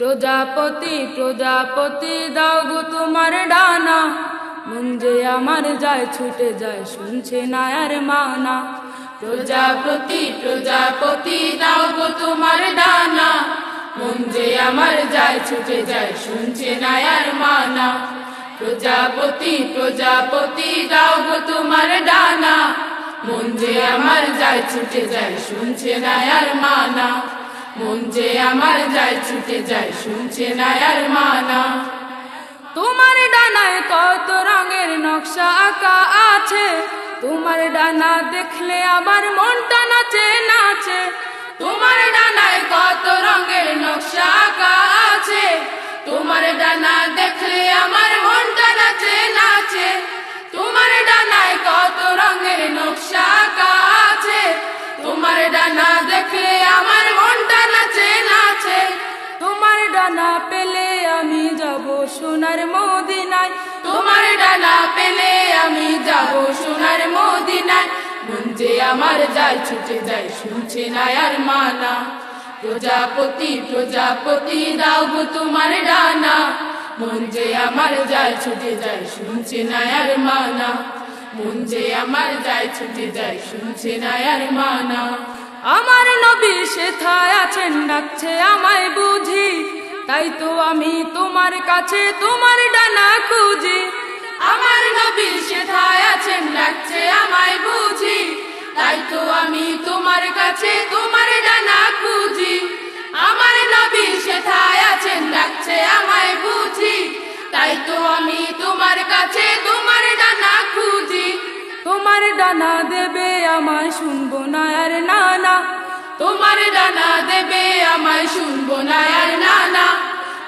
প্রজাপতি প্রজাপতি, দাও গো তোমার ডানা। যে আমার যায়, ছুটে যায়, শুনছে না আর মানা। প্রজাপতি প্রজাপতি, দাও গো তোমার ডানা। যে আমার যায়, ছুটে যায়, শুনছে না আর মানা। প্রজাপতি প্রজাপতি, দাও গো তোমার ডানা। যে আমার যায়, ছুটে যায়, শুনছে না আর মানা। মন যে আমার যায়, ছুটে যায়, শুনছে না আর মানা। তোমার ডানায় কত রঙের নকশা আঁকা আছে? তোমার ডানা দেখলে আমার মনটা নাচে নাচে। তোমার ডানায় কত রঙের নকশা আঁকা আছে? তোমার ডানা দেখলে আমার মনটা নাচে নাচে। তোমার ডানায় কত রঙের নকশা আঁকা আছে? তোমার ডানা ডানা পেলে আমি যাব সোনার মদিনায়। তোমার ডানা পেলে আমি যাব সোনার মদিনায়। যে আমার যায়, ছুটে যায়, শুনছে না আর মানা। প্রজাপতি প্রজাপতি, দাও তোমার ডানা। মন যে আমার যায়, ছুটে যায়, শুনছে না আর মানা। মন যে আমার যায়, ছুটে যায়, শুনছে না আর মানা। আমার নবী সেথায় আছেন, ডাকছে আমায় বুঝি তাই তো আমি তোমার কাছে তোমার ডানা খুঁজি। আমার নবী সেথায় আছেন, ডাকছে আমায় বুঝি। তাই তো আমি তোমার কাছে তোমার ডানা খুঁজি। আমার নবী সেথায় আছেন, ডাকছে আমায় বুঝি। তাই তো আমি তোমার কাছে তোমার ডানা খুঁজি। তোমার ডানা দেবে আমায় শুনব না আর না না তোমার ডানা দেবে আমায় শুনব না আর না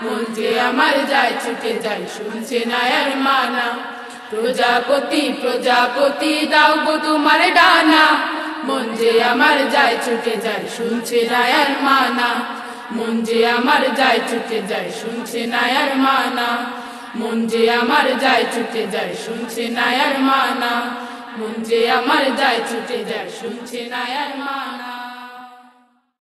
মন যে আমার যায় ছুটে যায় শুনছে না আর মানা। প্রজাপতি প্রজাপতি, দাও গো তোমার ডানা। মন যে আমার যায় ছুটে যায় শুনছে না আর মানা। মন যে আমার যায় ছুটে যায় শুনছে না আর মানা। মন যে আমার যায় ছুটে যায় শুনছে না আর মানা। মন যে আমার যায় ছুটে যায় শুনছে না আর মানা।